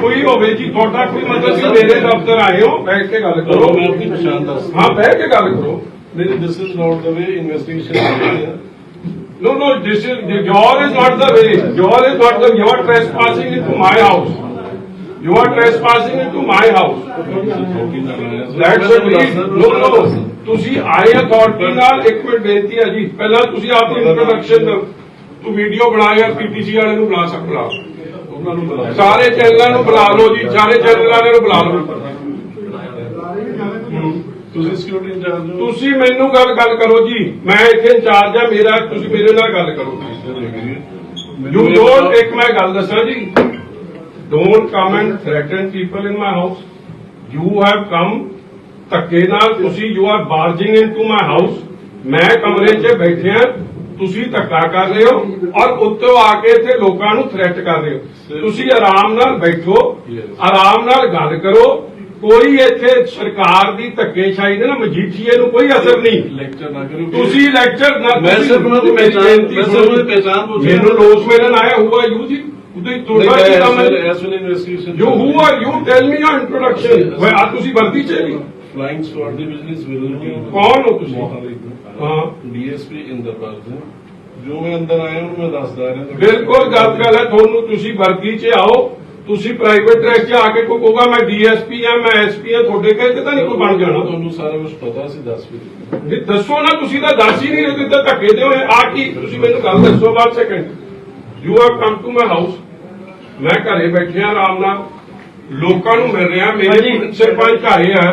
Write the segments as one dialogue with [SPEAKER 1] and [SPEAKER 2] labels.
[SPEAKER 1] ਕੋਈ ਹੋਵੇ ਜੀ ਤੁਹਾਡਾ ਕੋਈ ਮਤਲਬ ਸੀ ਮੇਰੇ ਦਫ਼ਤਰ ਆਏ ਹੋ ਬੈਠ ਕੇ ਗੱਲ ਕਰੋ
[SPEAKER 2] ਮੈਂ ਆਪਣੀ ਪਛਾਣ ਦੱਸ
[SPEAKER 1] ਹਾਂ ਬੈਠ ਕੇ ਗੱਲ ਕਰੋ
[SPEAKER 2] ਨਹੀਂ this is not the way investigation
[SPEAKER 1] No, no, this is, your is not the way. Your is not the, you are trespassing into my house. You are trespassing into my house. That's a breach. No, no, ਤੁਸੀਂ ਆਏ authority ਨਾਲ ਇੱਕ minute ਬੇਨਤੀ ਹੈ ਜੀ ਪਹਿਲਾਂ ਤੁਸੀਂ ਆਪਣੀ ਇੰਟਰੋਡਕਸ਼ਨ ਤੂੰ ਵੀਡੀਓ ਬਣਾਇਆ ਪੀਟੀਸੀ ਵਾਲੇ ਨੂੰ ਬੁਲਾ ਸਕ ਬੁਲਾ
[SPEAKER 2] ਉਹਨਾਂ ਨੂੰ ਬੁਲਾਇਆ
[SPEAKER 1] ਸਾਰੇ ਚੈਨਲਾਂ ਨੂੰ ਬੁਲਾ ਲਓ ਜੀ ਸਾਰੇ ਚੈਨਲ ਨੂੰ ਬੁਲਾ ਲਓ।
[SPEAKER 2] ਤੁਸੀਂ ਸਿਕਿਉਰਿਟੀ ਇੰਚਾਰਜ ਹੋ?
[SPEAKER 1] ਤੁਸੀਂ ਮੈਨੂੰ ਗੱਲ ਗੱਲ ਕਰੋ ਜੀ। ਮੈਂ ਇੱਥੇ ਇੰਚਾਰਜ ਆ ਮੇਰਾ ਤੁਸੀਂ ਮੇਰੇ ਨਾਲ ਗੱਲ ਕਰੋ। ਯੂ ਡੋਨਟ ਇੱਕ ਮੈਂ ਗੱਲ ਦੱਸਾਂ ਜੀ। Don't come and threaten people in my house you have come ਧੱਕੇ ਨਾਲ ਤੁਸੀਂ you are barging into my house ਮੈਂ ਕਮਰੇ 'ਚ ਬੈਠਿਆ ਤੁਸੀਂ ਧੱਕਾ ਕਰ ਰਹੇ ਹੋ ਔਰ ਉੱਤੋਂ ਆ ਕੇ ਇੱਥੇ ਲੋਕਾਂ ਨੂੰ ਥ੍ਰੈਟ ਕਰ ਰਹੇ ਹੋ। ਤੁਸੀਂ ਆਰਾਮ ਨਾਲ ਬੈਠੋ. ਆਰਾਮ ਨਾਲ ਗੱਲ ਕਰੋ ਕੋਈ ਇੱਥੇ ਸਰਕਾਰ ਦੀ ਧੱਕੇਸ਼ਾਹੀ ਦੇ ਨਾ ਮਜੀਠੀਏ ਨੂੰ ਕੋਈ ਅਸਰ ਨਹੀਂ।
[SPEAKER 2] ਲੈਕਚਰ ਨਾ ਕਰੋ।
[SPEAKER 1] ਤੁਸੀਂ ਲੈਕਚਰ ਨਾ
[SPEAKER 2] ਮੈਂ ਸਿਰਫ ਉਹਨਾਂ ਦੀ
[SPEAKER 1] ਮੇਰੀ ਬੇਨਤੀ
[SPEAKER 2] ਮੈਂ ਸਿਰਫ
[SPEAKER 1] ਸੁਣੋ।
[SPEAKER 2] ਉਹਨਾਂ ਦੀ ਪਹਿਚਾਣ ਪੁੱਛ।
[SPEAKER 1] ਮੈਨੂੰ ਰੋਸ ਮਿਲਣ ਆਇਆ ਹੁਆ ਯੂ ਜੀ? ਉਹਦੇ ਤੁਹਾਡਾ ਕੀ ਕੰਮ ਹੈ?
[SPEAKER 2] As well investigation
[SPEAKER 1] you who are you tell me your introduction ਵੇ ਆ ਤੁਸੀਂ ਵਰਦੀ ਚ ਨਹੀਂ
[SPEAKER 2] ਫਲਾਈਂਗ ਸਕੁਆਡ ਦੀ ਬਿਜ਼ਨਸ ਵਿਜ਼ਿਟ
[SPEAKER 1] ਕੌਣ ਹੋ ਤੁਸੀਂ? ਹਾਂ
[SPEAKER 2] ਡੀਐਸਪੀ ਇੰਦਰਪਾਲ ਸਿੰਘ। ਜੋ ਮੈਂ ਅੰਦਰ ਆਇਆ ਉਹਨੂੰ ਮੈਂ ਦੱਸਦਾ ਰਿਹਾ।
[SPEAKER 1] ਬਿਲਕੁਲ ਗਲਤ ਗੱਲ ਹੈ ਤੁਹਾਨੂੰ ਤੁਸੀਂ ਵਰਦੀ ਚ ਆਓ। ਤੁਸੀਂ ਪ੍ਰਾਈਵੇਟ ਡਰੈਸ ਚ ਆ ਕੇ ਕੋਈ ਕਹੂਗਾ ਮੈਂ ਡੀਐਸਪੀ ਆ ਮੈਂ ਐਸਪੀ ਆ ਤੁਹਾਡੇ ਕਹੇ ਤੇ ਤਾਂ ਨਹੀਂ ਕੋਈ ਬਣ ਜਾਣਾ।
[SPEAKER 2] ਤੁਹਾਨੂੰ ਸਾਰਾ ਕੁਝ ਪਤਾ ਸੀ ਦੱਸ ਵੀ।
[SPEAKER 1] ਨਹੀਂ ਦੱਸੋ ਨਾ ਤੁਸੀਂ ਤਾਂ ਦੱਸ ਹੀ ਨਹੀਂ ਰਹੇ ਤਾਂ ਧੱਕੇ ਦੇ ਹੋਏ। ਆ ਕੀ? ਤੁਸੀਂ ਮੈਨੂੰ ਗੱਲ ਦੱਸੋ ਬਾਅਦ second you have come to my house ਮੈਂ ਘਰੇ ਬੈਠਿਆ ਆਰਾਮ ਨਾਲ। ਲੋਕਾਂ ਨੂੰ ਮਿਲ ਰਿਹਾ। ਮੇਰੇ ਸਰਪੰਚ ਆਏ ਆ।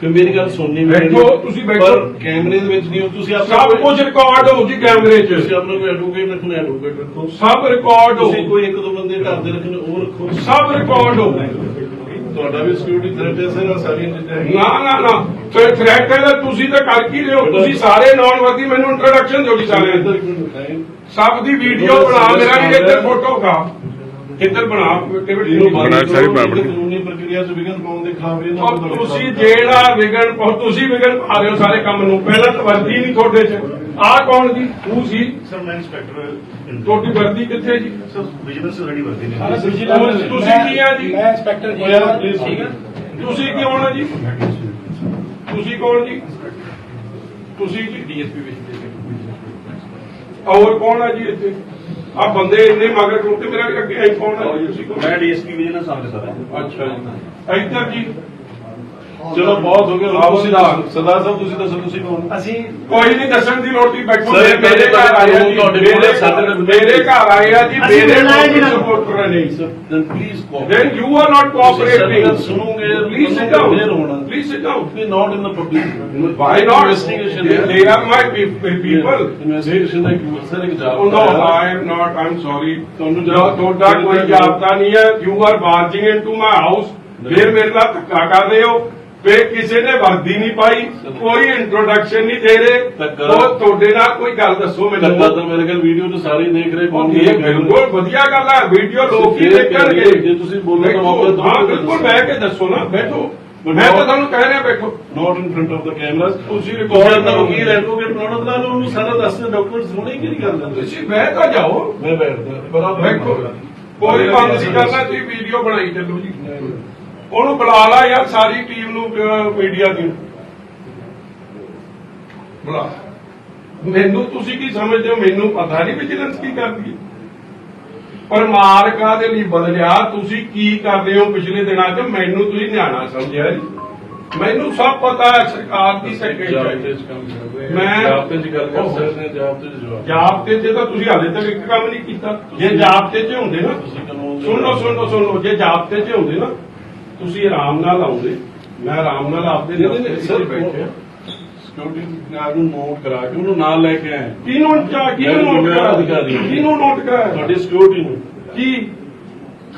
[SPEAKER 2] ਫਿਰ ਮੇਰੀ ਗੱਲ ਸੁਣਨੀ
[SPEAKER 1] ਬੈਠੋ, ਤੁਸੀਂ ਬੈਠੋ।
[SPEAKER 2] ਪਰ ਕੈਮਰੇ ਦੇ ਵਿੱਚ ਨਹੀਂ ਹੋ ਤੁਸੀਂ ਆਪਣਾ
[SPEAKER 1] ਸਭ ਕੁਝ ਰਿਕਾਰਡ ਹੋ ਜੀ ਕੈਮਰੇ 'ਚ।
[SPEAKER 2] ਤੁਸੀਂ ਆਪਣਾ ਕੋਈ ਐਡਵੋਕੇਟ ਰੱਖਣਾ ਐਡਵੋਕੇਟ ਰੱਖੋ।
[SPEAKER 1] ਸਭ ਰਿਕਾਰਡ ਹੋ।
[SPEAKER 2] ਤੁਸੀਂ ਕੋਈ ਇੱਕ ਦੋ ਬੰਦੇ ਘਰ ਦੇ ਰੱਖਣੇ ਉਹ ਰੱਖੋ।
[SPEAKER 1] ਸਭ ਰਿਕਾਰਡ ਹੋ।
[SPEAKER 2] ਤੁਹਾਡਾ ਵੀ ਸਿਕਿਉਰਿਟੀ ਥ੍ਰੈਟ ਹੈ ਸਰ ਸਾਰੀਆਂ ਚੀਜ਼ਾਂ ਹੈਗੀਆਂ।
[SPEAKER 1] ਨਾ ਨਾ ਨਾ। ਫਿਰ ਥ੍ਰੈਟ ਹੈ ਤਾਂ ਤੁਸੀਂ ਤਾਂ ਕਰ ਕੀ ਰਹੇ ਹੋ? ਤੁਸੀਂ ਸਾਰੇ ਨਾਨ ਵਰਦੀ ਮੈਨੂੰ ਇੰਟਰੋਡਕਸ਼ਨ ਦਿਓ ਜੀ ਸਾਰਿਆਂ
[SPEAKER 2] ਇੱਧਰ
[SPEAKER 1] ਦੀ
[SPEAKER 2] ਇੱਕ ਮਿੰਟ time।
[SPEAKER 1] ਸਭ ਦੀ ਵੀਡੀਓ ਬਣਾ ਮੇਰਾ ਵੀ ਇੱਧਰ ਫੋਟੋ ਖਾ। ਇੱਧਰ ਬਣਾ
[SPEAKER 2] ਇਹਨੂੰ ਬੰਦ
[SPEAKER 3] ਬਣਾ ਸਾਰੀ
[SPEAKER 2] ਕਰੋ,
[SPEAKER 3] property।
[SPEAKER 2] ਪ੍ਰਕਿਰਿਆ ਚ ਵਿਘਨ ਪਾਉਣ ਦੇ ਖਾਵੇ ਨਾ
[SPEAKER 1] ਔਰ ਤੁਸੀਂ ਜਿਹੜਾ ਵਿਗਣ ਪਾਓ ਤੁਸੀਂ ਵਿਗਣ ਪਾ ਰਹੇ ਹੋ ਸਾਰੇ ਕੰਮ ਨੂੰ ਪਹਿਲਾਂ ਤਾਂ ਵਰਦੀ ਨਹੀਂ ਤੁਹਾਡੇ 'ਚ। ਆਹ ਕੌਣ ਜੀ? ਤੂੰ ਸੀ?
[SPEAKER 4] ਸਰ ਮੈਂ ਇੰਸਪੈਕਟਰ
[SPEAKER 1] ਤੁਹਾਡੀ ਵਰਦੀ ਕਿੱਥੇ ਜੀ?
[SPEAKER 4] ਸਰ ਵਿਜੀਲੈਂਸ ਰੈਡੀ ਵਰਦੀ ਨੇ
[SPEAKER 1] ਤੁਸੀਂ ਕੀ ਆ ਜੀ?
[SPEAKER 5] ਮੈਂ ਇੰਸਪੈਕਟਰ ਜੀ
[SPEAKER 2] ਯਾਰ please
[SPEAKER 5] ਠੀਕ ਹੈ
[SPEAKER 1] ਤੁਸੀਂ ਕੀ ਹੋਣਾ ਜੀ? ਤੁਸੀਂ ਕੌਣ ਜੀ? ਤੁਸੀਂ ਜੀ?
[SPEAKER 5] ਡੀਐਸਪੀ ਵਿੱਚ
[SPEAKER 1] ਹੋਰ ਕੌਣ ਆ ਜੀ ਇੱਥੇ? ਆ ਬੰਦੇ ਇੰਨੇ ਮਗਰ ਖਲੋਤੇ ਮੇਰਾ ਅੱਗੇ ਆਈ ਕੌਣ ਆ ਜੀ ਤੁਸੀਂ ਕੌਣ?
[SPEAKER 4] ਮੈਂ ਡੀਐਸਪੀ ਵਿਜੀਲੈਂਸ ਆਫਿਸਰ ਸਰ
[SPEAKER 1] ਅੱਛਾ ਜੀ ਇੱਧਰ ਜੀ
[SPEAKER 2] ਚਲੋ ਬਹੁਤ ਹੋ ਗਿਆ
[SPEAKER 1] ਆਪ
[SPEAKER 2] ਤੁਸੀਂ
[SPEAKER 1] ਦਾ।
[SPEAKER 2] ਦੱਸੋ ਸਰਦਾਰ ਸਾਹਿਬ ਤੁਸੀਂ ਦੱਸੋ ਤੁਸੀਂ ਕੌਣ
[SPEAKER 4] ਅਸੀਂ
[SPEAKER 1] ਕੋਈ ਨਹੀਂ ਦੱਸਣ ਦੀ ਲੋੜ ਨਹੀਂ ਬੈਠੋ
[SPEAKER 2] Sir,
[SPEAKER 1] ਮੇਰੇ- ਮੇਰੇ ਘਰ ਆਏ ਆ ਜੀ
[SPEAKER 2] ਤੁਹਾਡੇ
[SPEAKER 1] ਮੇਰੇ
[SPEAKER 2] ਸਾਡੇ ਨਾਲ
[SPEAKER 1] ਮੇਰੇ ਘਰ ਆਏ ਆ ਜੀ
[SPEAKER 4] ਅਸੀਂ
[SPEAKER 1] ਮੇਰੇ
[SPEAKER 4] ਹੈ ਜੀ ਨਾਲ।
[SPEAKER 1] ਸਪੋਰਟਰ ਨੇ
[SPEAKER 2] then please cooperate.
[SPEAKER 1] then you are not cooperating
[SPEAKER 2] ਤੁਸੀਂ ਸੁਣੋਗੇ
[SPEAKER 1] please sit down
[SPEAKER 2] clear ਹੋਣਾ
[SPEAKER 1] please sit down
[SPEAKER 2] We're not in the public.
[SPEAKER 1] why not
[SPEAKER 2] Investigation
[SPEAKER 1] they,
[SPEAKER 2] ਹੈ।
[SPEAKER 1] they are my pe- pe- people
[SPEAKER 2] Investigation ਦਾ ਇੱਕ sir ਇੱਕ job
[SPEAKER 1] Oh, no, I am not. I'm sorry.
[SPEAKER 2] ਤੁਹਾਨੂੰ
[SPEAKER 1] No, ਤੁਹਾਡਾ ਕੋਈ ਜਾਬਤਾ ਨਹੀਂ ਹੈ you are barging into my house ਫਿਰ ਮੇਰੇ ਨਾਲ ਧੱਕਾ ਕਰ ਰਹੇ ਹੋ ਫਿਰ ਕਿਸੇ ਨੇ ਵਰਦੀ ਨਹੀਂ ਪਾਈ ਕੋਈ ਇੰਟਰੋਡਕਸ਼ਨ ਨਹੀਂ ਦੇ ਰਹੇ। ਉਹ ਤੁਹਾਡੇ ਨਾਲ ਕੋਈ ਗੱਲ ਦੱਸੋ ਮੈਨੂੰ।
[SPEAKER 2] ਤਾਂ ਮੇਰੇ ਕੋਲ ਵੀਡੀਓ ਤੇ ਸਾਰੇ ਹੀ ਦੇਖ ਰਹੇ ਕੌਣ
[SPEAKER 1] ਇਹ ਬਿਲਕੁਲ ਵਧੀਆ ਗੱਲ ਹੈ ਵੀਡੀਓ ਲੋਕ ਹੀ ਦੇਖਣਗੇ।
[SPEAKER 2] ਜੇ ਤੁਸੀਂ ਬੋਲੋ ਤਾਂ ਮੌਕਾ ਦਿਓ।
[SPEAKER 1] ਹਾਂ ਬਿਲਕੁਲ ਬਹਿ ਕੇ ਦੱਸੋ ਨਾ ਬੈਠੋ। ਮੈਂ ਤਾਂ ਤੁਹਾਨੂੰ ਕਹਿ ਰਿਹਾ ਬੈਠੋ।
[SPEAKER 2] Not in front of the cameras
[SPEAKER 1] ਤੁਸੀਂ ਰਿਕਾਰਡ
[SPEAKER 2] ਦਾ ਵਕੀਲ ਐਡਵੋਕੇਟ ਬਣਾਉਣਾ ਤਾਂ ਉਹਨੂੰ ਸਾਰਾ ਦੱਸਦੇ ਡਾਕੂਮੈਂਟਸ ਹੋਣੇ ਕਿ ਨਹੀਂ ਕਰਦੇ
[SPEAKER 1] ਤੁਸੀਂ ਬਹਿ ਤਾਂ ਜਾਓ।
[SPEAKER 2] ਮੈਂ ਬੈਠਦਾ
[SPEAKER 1] ਬੈਠੋ। ਕੋਈ ਬੰਦ ਨਹੀਂ ਕਰਨਾ ਤੁਸੀਂ ਵੀਡੀਓ ਬਣਾਈ ਚੱਲੋ ਜੀ। ਉਹਨੂੰ ਬੁਲਾ ਲਾ ਯਾਰ ਸਾਰੀ ਟੀਮ ਨੂੰ ਮੀਡੀਆ ਦੀ ਬੁਲਾ। ਮੈਨੂੰ ਤੁਸੀਂ ਕੀ ਸਮਝਦੇ ਹੋ? ਮੈਨੂੰ ਪਤਾ ਨਹੀਂ ਵਿਜੀਲੈਂਸ ਕੀ ਕਰਦੀ ਹੈ। ਪਰ ਮਾਰਕਾ ਦੇ ਲਈ ਬਦਲਿਆ? ਤੁਸੀਂ ਕੀ ਕਰਦੇ ਹੋ ਪਿਛਲੇ ਦਿਨਾਂ 'ਚ? ਮੈਨੂੰ ਤੁਸੀਂ ਨਿਆਣਾ ਸਮਝਿਆ ਜੀ। ਮੈਨੂੰ ਸਭ ਪਤਾ ਹੈ ਸਰਕਾਰ ਦੀ ਸੈਕਟਰੀ ਮੈਂ-
[SPEAKER 2] ਜਾਬਤੇ ਚ ਗੱਲ ਕਰ ਸਕਦੇ ਜਾਬਤੇ ਚ ਜਵਾਬ।
[SPEAKER 1] ਜਾਬਤੇ 'ਚ ਤਾਂ ਤੁਸੀਂ ਹਾਲੇ ਤੱਕ ਇੱਕ ਕੰਮ ਨਹੀਂ ਕੀਤਾ। ਜੇ ਜਾਬਤੇ 'ਚ ਹੁੰਦੇ ਨਾ। ਸੁਣ ਲਓ ਸੁਣ ਲਓ ਸੁਣ ਲਓ। ਜੇ ਜਾਬਤੇ 'ਚ ਹੁੰਦੇ ਨਾ ਤੁਸੀਂ ਆਰਾਮ ਨਾਲ ਆਉਂਦੇ। ਮੈਂ ਆਰਾਮ ਨਾਲ ਆਪਦੇ 'ਚ
[SPEAKER 2] ਸਰ
[SPEAKER 1] ਬੈਠੇ
[SPEAKER 2] ਸਿਕਿਉਰਿਟੀ ਗਾਰਡ ਨੂੰ ਨੋਟ ਕਰਾ ਕੇ ਉਹਨੂੰ ਨਾਲ ਲੈ ਕੇ ਆਏ।
[SPEAKER 1] ਕਿਹਨੂੰ ਚਾ ਕਿਹਨੂੰ
[SPEAKER 2] ਮੈਂ
[SPEAKER 1] ਨੋਟ ਕਰਾ
[SPEAKER 2] ਅਧਿਕਾਰੀ।
[SPEAKER 1] ਕਿਹਨੂੰ ਨੋਟ ਕਰਾਇਆ?
[SPEAKER 2] ਤੁਹਾਡੀ ਸਿਕਿਉਰਿਟੀ ਨੂੰ।
[SPEAKER 1] ਕੀ?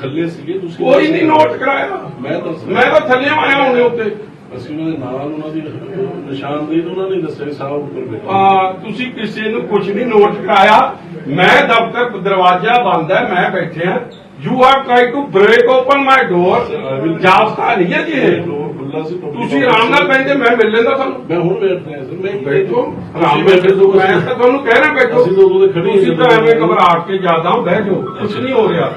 [SPEAKER 2] ਥੱਲੇ ਸੀਗੇ ਤੁਸੀਂ
[SPEAKER 1] ਕੋਈ ਨਹੀਂ ਨੋਟ ਕਰਾਇਆ।
[SPEAKER 2] ਮੈਂ ਤਾਂ
[SPEAKER 1] ਮੈਂ ਤਾਂ ਥੱਲੇ ਆਇਆ ਹੁਣੇ ਉੱਤੇ।
[SPEAKER 2] ਅਸੀਂ ਉਹਨਾਂ ਦੇ ਨਾਲ ਉਹਨਾਂ ਦੀ ਨਿਸ਼ਾਨਦੇਹੀ ਉਹਨਾਂ ਨੇ ਦੱਸਿਆ ਕਿ ਸਾਹ ਉੱਪਰ ਬੈਠਾ।
[SPEAKER 1] ਆ ਤੁਸੀਂ ਕਿਸੇ ਨੂੰ ਕੁਝ ਨਹੀਂ ਨੋਟ ਕਰਾਇਆ। ਮੈਂ ਦਫ਼ਤਰ ਦਰਵਾਜ਼ਾ ਬੰਦ ਹੈ ਮੈਂ ਬੈਠਿਆ you are try to break open my door ਜਾਬਤਾ ਨਹੀਂ ਹੈ ਜੀ ਇਹ ਤੁਸੀਂ ਆਰਾਮ ਨਾਲ ਬੈਠੇ ਮੈਂ ਮਿਲ ਲੈਂਦਾ ਤੁਹਾਨੂੰ
[SPEAKER 2] ਮੈਂ ਹੁਣ ਬੈਠ ਰਿਹਾ ਸਰ ਮੈਂ
[SPEAKER 1] ਬੈਠੋ ਆਰਾਮ ਨਾਲ
[SPEAKER 2] ਬੈਠੇ
[SPEAKER 1] ਮੈਂ ਤਾਂ ਤੁਹਾਨੂੰ ਕਹਿਣਾ ਬੈਠੋ
[SPEAKER 2] ਅਸੀਂ ਤਾਂ ਉਦੋਂ ਦੇ ਖੜੇ ਹੀ
[SPEAKER 1] ਤੁਸੀਂ ਤਾਂ
[SPEAKER 2] ਜਦੋਂ
[SPEAKER 1] ਐਵੇਂ ਘਬਰਾ ਕੇ ਜ਼ਿਆਦਾ ਬਹਿ ਜਾਓ ਕੁਝ ਨਹੀਂ ਹੋ ਰਿਹਾ